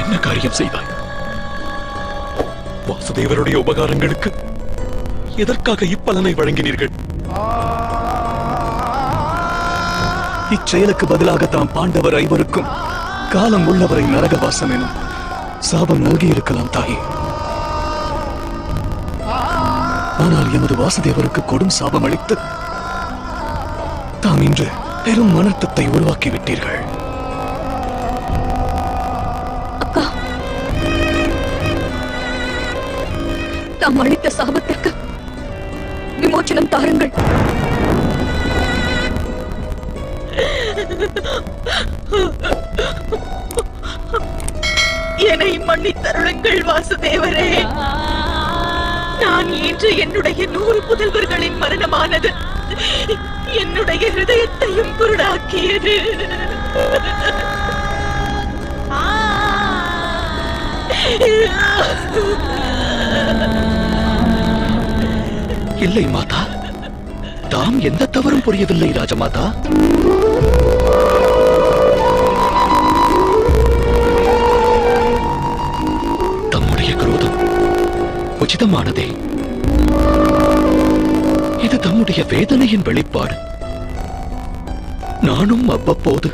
என்ன காரியம் செய்தாய்? வாசுதேவருடைய உபகாரங்களுக்கு எதற்காக இப்பலனை வழங்கினீர்கள்? இச்செயலுக்கு பதிலாக தாம் பாண்டவர் ஐவருக்கும் காலம் உள்ளவரை நரகவாசம் எனும் சாபம் நல்கியிருக்கலாம் தாயே. ஆனால் எமது வாசுதேவருக்கு கொடும் சாபம் அளித்து தாம் இன்று பெரும் மனத்தத்தை உருவாக்கி விட்டீர்கள் தாம் அளித்த சாபத்திற்கு விமோச்சனம் தாருங்கள். என்னை மன்னித்தருளுங்கள் வாசுதேவரே. நான் இன்று என்னுடைய நூறு புதல்வர்களின் மரணமானது என்னுடைய ஹிருதயத்தையும் குருடாக்கியது இல்லை மாதா. தாம் எந்த தவறும் புரியவில்லை ராஜமாதா. தம்முடைய குரோதம் உச்சிதமானதே. இது தம்முடைய வேதனையின் வெளிப்பாடு. நானும் அவ்வப்போது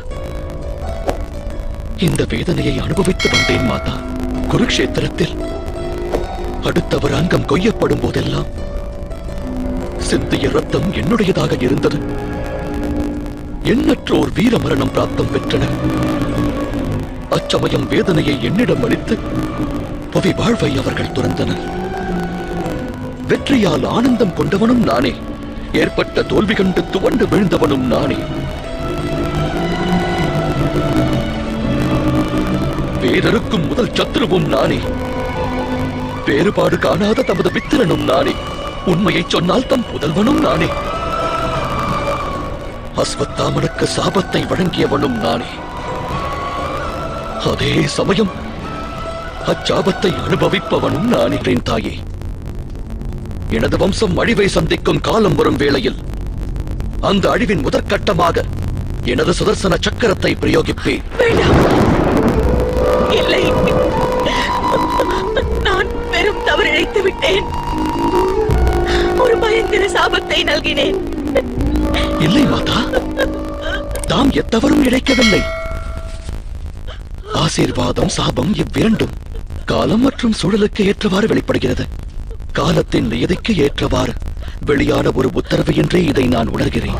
இந்த வேதனையை அனுபவித்து வந்தேன் மாதா. குருக்ஷேத்திரத்தில் அடுத்தவர் அங்கம் கொய்யப்படும் போதெல்லாம் சிந்திய ரத்தம் என்னுடையதாக இருந்தது. எண்ணற்றோர் வீர மரணம் பிராப்தம் பெற்றனர் அச்சமயம் வேதனையை என்னிடம் அளித்து புவி வாழ்வை அவர்கள் துறந்தனர். வெற்றியால் ஆனந்தம் கொண்டவனும் நானே. ஏற்பட்ட தோல்வி கண்டு துவண்டு விழுந்தவனும் நானே. பேரருக்கும் முதல் சத்ருவும் நானே. வேறுபாடு காணாத தமது மித்திரனும் நானே. உண்மையை சொன்னால் தம் புதல்வனும் நானே. அஸ்வத்தாமனுக்கு சாபத்தை வழங்கியவனும் நானே. அதே சமயம் அச்சாபத்தை அனுபவிப்பவனும் நானே. தாயே எனது வம்சம் அழிவை சந்திக்கும் காலம் வரும் வேளையில் அந்த அழிவின் முதற்கட்டமாக எனது சுதர்சன சக்கரத்தை பிரயோகிப்பேன். பயங்கர நல்கினேன். இல்லை மாதா. தாம் எத்தவரும் இழைக்கவில்லை. ஆசீர்வாதம் சாபம் இவ்விரண்டும் காலம் மற்றும் சூழலுக்கு ஏற்றவாறு வெளிப்படுகிறது. காலத்தின் நியதிக்கு ஏற்றவாறு வெளியான ஒரு உத்தரவு என்றே இதை நான் உணர்கிறேன்.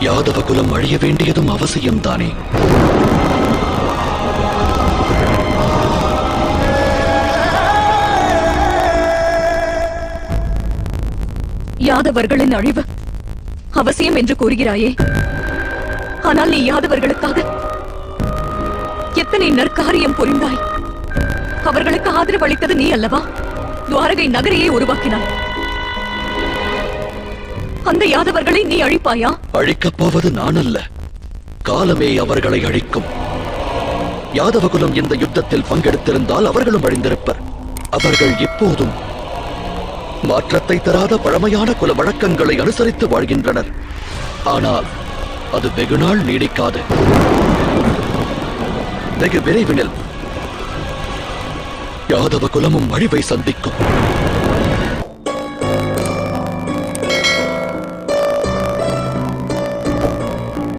யாதவ குலம் அழிய வேண்டியதும் அவசியம்தானே? யாதவர்களின் அழிவு அவசியம் என்று கூறுகிறாயே. ஆனால் நீ யாதவர்களுக்காக எத்தனை நற்காரியம் புரிந்தாய்? அவர்களுக்கு ஆதரவு அளித்தது நீ அல்லவா? துவாரகை நகரையே உருவாக்கினாய். அந்த யாதவர்களை நீ அழிப்பாயா? அழிக்கப் போவது நான் அல்ல. காலமே அவர்களை அழிக்கும். யாதவகுலம் இந்த யுத்தத்தில் பங்கெடுத்திருந்தால் அவர்களும் அழிந்திருப்பர். அவர்கள் எப்போதும் மாற்றத்தை தராத பழமையான குல வழக்கங்களை அனுசரித்து வாழ்கின்றனர். ஆனால் அது வெகுநாள் நீடிக்காது. வெகு விரைவினில் யாதவ குலமும் அழிவை சந்திக்கும்.